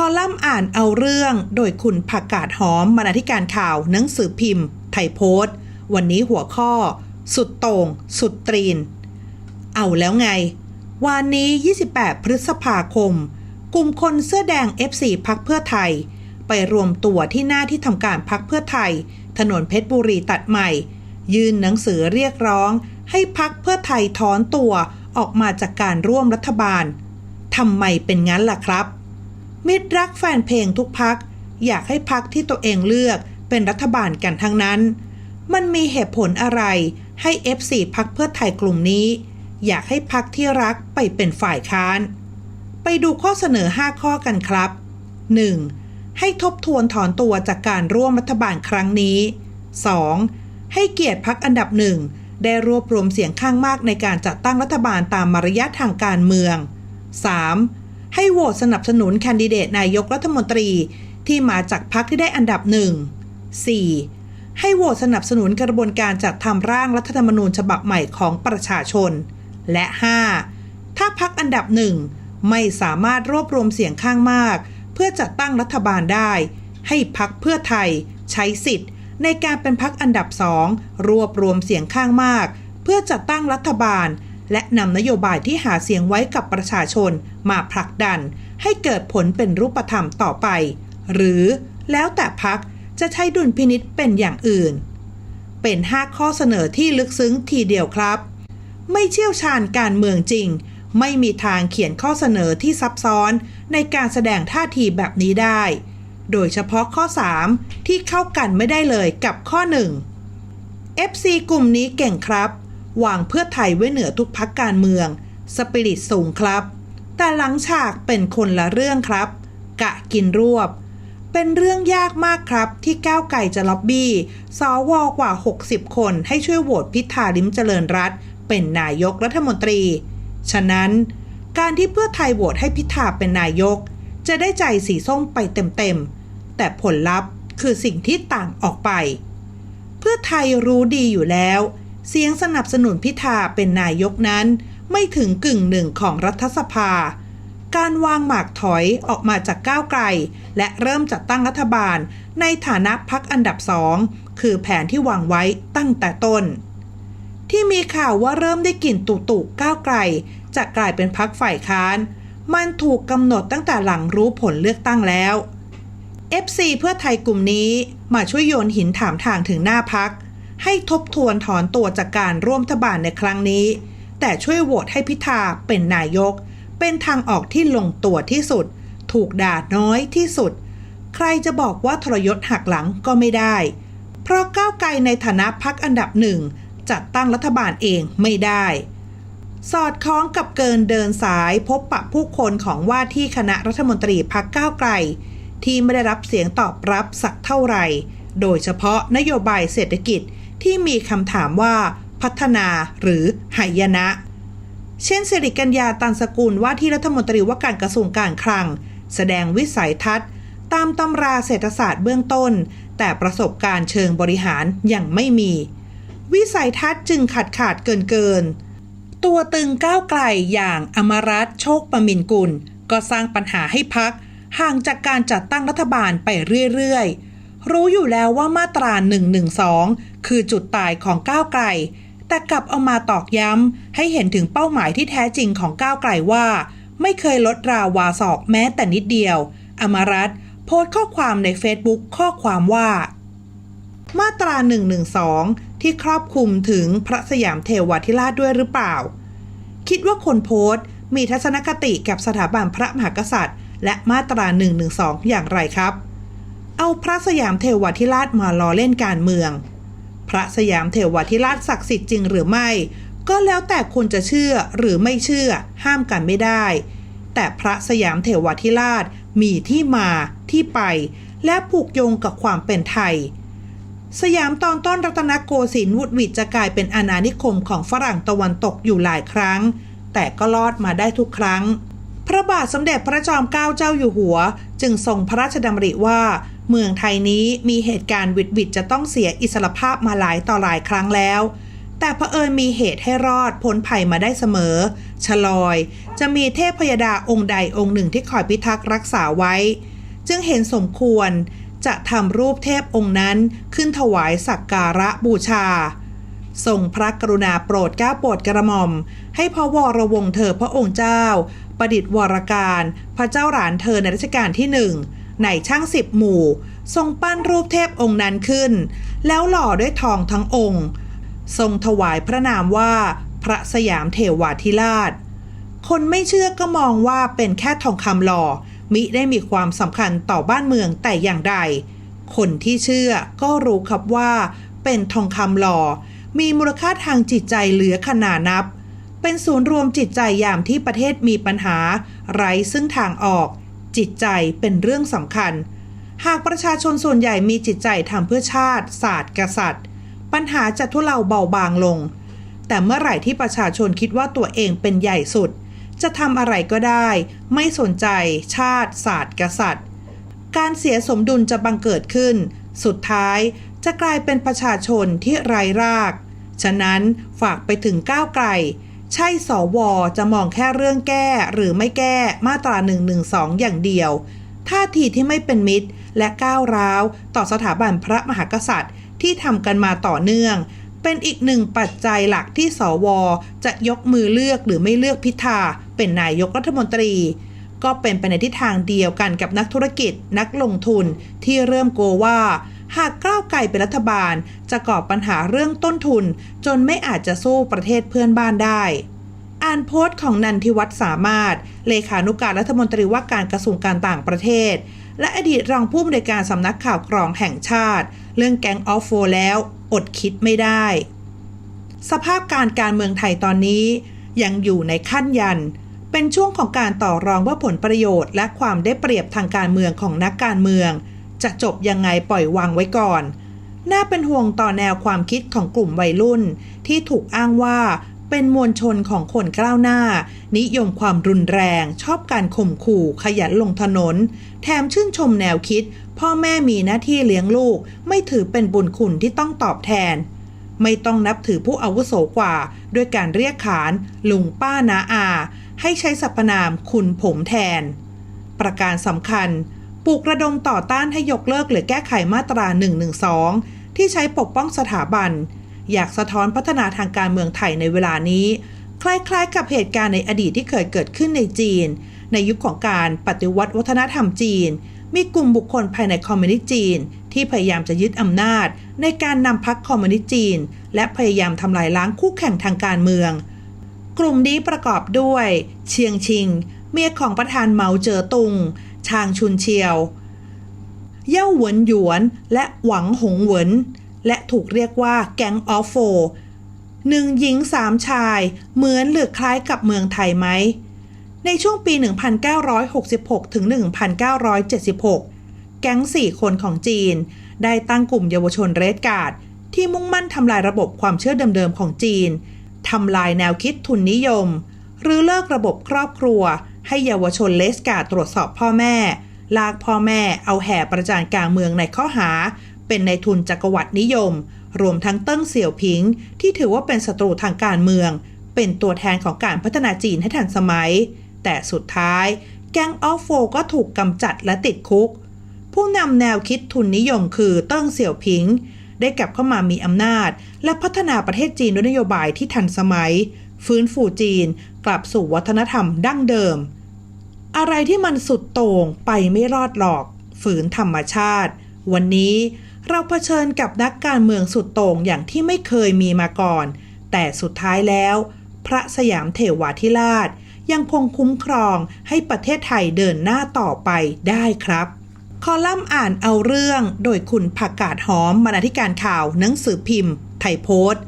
คอลัมน์อ่านเอาเรื่อง โดยคุณผักกาดหอมบรรณาธิการข่าวหนังสือพิมพ์ ไทยโพสต์ วันนี้หัวข้อ สุดโต่ง สุดตรีน เอาแล้วไง วันนี้ 28 พฤษภาคม กลุ่มคนเสื้อแดง F4 พักเพื่อไทย ไปรวมตัวที่หน้าที่ทำการพักเพื่อไทย ถนนเพชรบุรีตัดใหม่ ยื่นหนังสือเรียกร้อง ให้พักเพื่อไทยถอนตัวออกมาจากการร่วมรัฐบาลทำไมเป็นงั้นล่ะครับ มิตรรักแฟนเพลงทุกพัก อยากให้พักที่ตัวเองเลือกเป็นรัฐบาลกันทั้งนั้น มันมีเหตุผลอะไรให้ F4 พักเพื่อไทยกลุ่มนี้ อยากให้พักที่รักไปเป็นฝ่ายค้าน ไปดูข้อเสนอ 5 ข้อกันครับ 1. ให้ทบทวนถอนตัวจากการร่วมรัฐบาลครั้งนี้ 2. ให้เกียรติพักอันดับหนึ่งได้รวบรวมเสียงข้างมากในการจัดตั้งรัฐบาลตามมารยาททางการเมือง 3. ให้โหวตสนับสนุนแคนดิเดตนายกรัฐมนตรีที่มาจากพรรคที่ได้อันดับหนึ่ง 4. ให้โหวตสนับสนุนกระบวนการจัดทำร่างรัฐธรรมนูญฉบับใหม่ของประชาชน และ 5. ถ้าพักอันดับหนึ่งไม่สามารถรวบรวมเสียงข้างมาก เพื่อจัดตั้งรัฐบาลได้ ให้พักเพื่อไทย ใช้สิทธิ์ ในการเป็นพักอันดับสองรวบรวมเสียงข้างมาก เพื่อจัดตั้งรัฐบาล และนำนโยบายที่หาเสียงไว้กับประชาชนมาผลักดัน ให้เกิดผลเป็นรูปธรรมต่อไป หรือแล้วแต่พักจะใช้ดุลพินิษเป็นอย่างอื่น เป็น 5 ข้อเสนอที่ลึกซึ้งทีเดียวครับ ไม่เชี่ยวชาญการเมืองจริง ไม่มีทางเขียนข้อเสนอที่ซับซ้อนในการแสดงท่าทีแบบนี้ได้ โดยเฉพาะข้อ 3 ที่เข้ากันไม่ได้เลยกับข้อ 1 FC กลุ่มนี้เก่งครับ วางเพื่อไทยไว้เหนือทุกพักการเมือง สปิริตสูงครับ แต่หลังฉากเป็นคนละเรื่องครับ กะกินรวบ เป็นเรื่องยากมากครับที่ก้าวไก่จะล็อบบี้สวกว่า 60 คนให้ช่วยโหวตพิธาลิมเจริญรัตเป็นนายกรัฐมนตรี ฉะนั้น การที่เพื่อไทยโหวตให้พิธาเป็นนายก จะได้ใจสีส้มไปเต็มๆ แต่ผลลัพธ์คือสิ่งที่ต่างออกไป เพื่อไทยรู้ดีอยู่แล้ว เสียงสนับสนุนพิธาเป็นนายกนั้น ไม่ถึงกึ่งหนึ่งของรัฐสภา การวางหมากถอยออกมาจากก้าวไกล และเริ่มจัดตั้งรัฐบาลในฐานะพักอันดับสองคือแผนที่วางไว้ตั้งแต่ต้น ที่มีข่าวว่าเริ่มได้กลิ่นตุตุก้าวไกล จะกลายเป็นพักฝ่ายค้าน มันถูกกำหนดตั้งแต่หลังรู้ผลเลือกตั้งแล้ว FC เพื่อไทยกลุ่มนี้มาช่วยโยนหินถามทางถึงหน้าพัก ให้ทบทวนถอนตัวจากการร่วมรัฐบาลในครั้งนี้ แต่ช่วยโหวตให้พิธาเป็นนายก เป็นทางออกที่ลงตัวที่สุด ถูกด่าน้อยที่สุด ใครจะบอกว่าทรยศหักหลังก็ไม่ได้ เพราะก้าวไกลในฐานะพักอันดับหนึ่งจัดตั้งรัฐบาลเองไม่ได้ สอดคล้องกับเกินเดินสายพบปะผู้คนของว่าที่คณะรัฐมนตรีพักก้าวไกล ที่ไม่ได้รับเสียงตอบรับสักเท่าไหร่ โดยเฉพาะนโยบายเศรษฐกิจ ที่มีคำถามว่าพัฒนาหรือหายนะ เช่นสิริกัญญาตันสกุลว่าที่รัฐมนตรีว่าการกระทรวงการคลัง แสดงวิสัยทัศน์ ตามตำราเศรษฐศาสตร์เบื้องต้น แต่ประสบการณ์เชิงบริหารยังไม่มี วิสัยทัศน์จึงขาดขาดเกินเกิน ตัวตึงก้าวไกลอย่างอมรัตโชคประมินกุล ก็สร้างปัญหาให้พักห่างจากการจัดตั้งรัฐบาลไปเรื่อยๆ รู้อยู่แล้วว่ามาตรา 112 คือจุดตายของก้าวไกล แต่กลับเอามาตอกย้ำ ให้เห็นถึงเป้าหมายที่แท้จริงของก้าวไกลว่า ไม่เคยลดราวาศอกแม้แต่นิดเดียว อมรัตโพสต์ข้อความในเฟซบุ๊กข้อความว่า มาตรา 112 ที่ครอบคลุมถึงพระสยามเทวาธิราชด้วยหรือเปล่า คิดว่าคนโพสต์มีทัศนคติกับสถาบันพระมหากษัตริย์ และมาตรา 112 อย่างไรครับ เอาพระสยามเทวาธิราชมาล้อเล่นการเมือง พระสยามเทวาธิราชศักดิ์สิทธิ์จริงหรือไม่ ก็แล้วแต่คุณจะเชื่อหรือไม่เชื่อห้ามกันไม่ได้ แต่พระสยามเทวาธิราชมีที่มาที่ไป และผูกโยงกับความเป็นไทย สยามตอนต้นรัตนโกสินทร์วุดหวิจะกลายเป็นอาณานิคมของฝรั่งตะวันตกอยู่หลายครั้ง แต่ก็รอดมาได้ทุกครั้ง พระบาทสมเด็จพระจอมเกล้าเจ้าอยู่หัว จึงทรงพระราชดำริว่า เมืองไทยนี้มีเหตุการณ์วิดวิดจะต้องเสียอิสรภาพมาหลายต่อหลายครั้งแล้ว แต่เผอิญมีเหตุให้รอดพ้นภัยมาได้เสมอ ชลอย จะมีเทพพยดาองค์ใดองค์หนึ่งที่คอยพิทักษ์รักษาไว้ จึงเห็นสมควรจะทำรูปเทพองค์นั้นขึ้นถวายสักการะบูชาทรงพระกรุณาโปรดเกล้าโปรดกระหม่อม ให้พระวรวงเธอพระองค์เจ้า ประดิษฐ์วรการ พระเจ้าหลานเธอในรัชกาลที่หนึ่ง ในช่างสิบหมู่ ทรงปั้นรูปเทพองค์นั้นขึ้น แล้วหล่อด้วยทองทั้งองค์ ทรงถวายพระนามว่าพระสยามเทวาธิราช คนไม่เชื่อก็มองว่าเป็นแค่ทองคำหล่อ มิได้มีความสำคัญต่อบ้านเมืองแต่อย่างใด คนที่เชื่อก็รู้ครับว่าเป็นทองคำหล่อ มีมูลค่าทางจิตใจเหลือขนานับ เป็นศูนย์รวมจิตใจยามที่ประเทศมีปัญหา ไร้ซึ่งทางออก จิตใจเป็นเรื่องสำคัญ หากประชาชนส่วนใหญ่มีจิตใจทำเพื่อชาติ ศาสตร์กษัตริย์ ปัญหาจะทุเลาเบาบางลง แต่เมื่อไหร่ที่ประชาชนคิดว่าตัวเองเป็นใหญ่สุด จะทำอะไรก็ได้ ไม่สนใจ ชาติ ศาสตร์กษัตริย์ การเสียสมดุลจะบังเกิดขึ้น สุดท้ายจะกลายเป็นประชาชนที่ไร้ราก ฉะนั้นฝากไปถึงก้าวไกล ใช่สวจะมองแค่เรื่องแก้หรือไม่แก้มาตรา1นึอย่างเดียวท่าทีที่ไม่เป็นมิตรและก้าวร้าวต่อสถาบันพระมหากษัตริย์ ที่ทำกันมาต่อเนื่อง เป็นอีกหนึ่งปัจจัยหลักที่สว จะยกมือเลือกหรือไม่เลือกพิธาเป็นนายกรัฐมนตรี ก็เป็นไปในทิศทางเดียวกันกับนักธุรกิจนักลงทุนที่เริ่มกลัวว่า หากก้าวไกลเป็นรัฐบาล จะก่อปัญหาเรื่องต้นทุน จนไม่อาจจะสู้ประเทศเพื่อนบ้านได้ อ่านโพสต์ของนันทิวัฒน์สามารถ เลขานุการรัฐมนตรีว่าการกระทรวงการต่างประเทศ และอดีตรองผู้อำนวยการสำนักข่าวกรองแห่งชาติ เรื่องแก๊งออฟโฟแล้ว อดคิดไม่ได้ สภาพการการเมืองไทยตอนนี้ ยังอยู่ในขั้นยันเป็นช่วงของการต่อรองว่าผลประโยชน์ และความได้เปรียบทางการเมืองของนักการเมือง จะจบยังไงปล่อยวางไว้ก่อน น่าเป็นห่วงต่อแนวความคิดของกลุ่มวัยรุ่น ที่ถูกอ้างว่าเป็นมวลชนของคนก้าวหน้า นิยมความรุนแรง ชอบการข่มขู่ ขยันลงถนน แถมชื่นชมแนวคิด พ่อแม่มีหน้าที่เลี้ยงลูก ไม่ถือเป็นบุญคุณที่ต้องตอบแทน ไม่ต้องนับถือผู้อาวุโสกว่า ด้วยการเรียกขาน ลุงป้านาอา ให้ใช้สรรพนามคุณผมแทน ประการสำคัญ ปลุกระดมต่อต้านให้ยกเลิกหรือแก้ไขมาตรา 112 ที่ใช้ปกป้องสถาบัน อยากสะท้อนพัฒนาทางการเมืองไทยในเวลานี้ คล้ายๆ กับเหตุการณ์ในอดีตที่เคยเกิดขึ้นในจีน ในยุคของการปฏิวัติวัฒนธรรมจีน มีกลุ่มบุคคลภายในคอมมิวนิสต์จีน ที่พยายามจะยึดอำนาจ ในการนำพรรคคอมมิวนิสต์จีน และพยายามทำลายล้างคู่แข่งทางการเมือง กลุ่มนี้ประกอบด้วย เชียงชิง เมียของประธานเหมาเจ๋อตุง ชางชุนเชียว เย่าหวนหยวนและหวังหงเหวนและถูกเรียกว่าแก๊งออฟโฟหนึ่งหญิงสามชาย เหมือนหรือคล้ายกับเมืองไทยไหม ในช่วงปี 1966 ถึง 1976 แก๊งสี่คนของจีน ได้ตั้งกลุ่มเยาวชนเรดการ์ด ที่มุ่งมั่นทำลายระบบความเชื่อเดิมๆของจีน ทำลายแนวคิดทุนนิยม หรือเลิกระบบครอบครัว ให้เยาวชนเลสกาตรวจสอบพ่อแม่ ลากพ่อแม่เอาแห่ประจานกลางเมืองในข้อหา เป็นในทุนจักรวรรดินิยม รวมทั้งเติ้งเสี่ยวผิง ที่ถือว่าเป็นศัตรูทางการเมือง เป็นตัวแทนของการพัฒนาจีนให้ทันสมัย แต่สุดท้าย แก๊งออฟโฟก็ถูกกำจัดและติดคุก ผู้นำแนวคิดทุนนิยมคือเติ้งเสี่ยวผิง ได้กลับเข้ามามีอำนาจ และพัฒนาประเทศจีนด้วยนโยบายที่ทันสมัย ฟื้นฟูจีนกลับสู่วัฒนธรรมดั้งเดิม อะไรที่มันสุดโต่งไปไม่รอดหรอก ฝืนธรรมชาติ วันนี้เราเผชิญกับนักการเมืองสุดโต่งอย่างที่ไม่เคยมีมาก่อน แต่สุดท้ายแล้ว พระสยามเถวาธิราช ยังคงคุ้มครองให้ประเทศไทยเดินหน้าต่อไปได้ครับ คอลัมน์อ่านเอาเรื่องโดยคุณผักกาดหอมบรรณาธิการข่าวหนังสือพิมพ์ ไทยโพสต์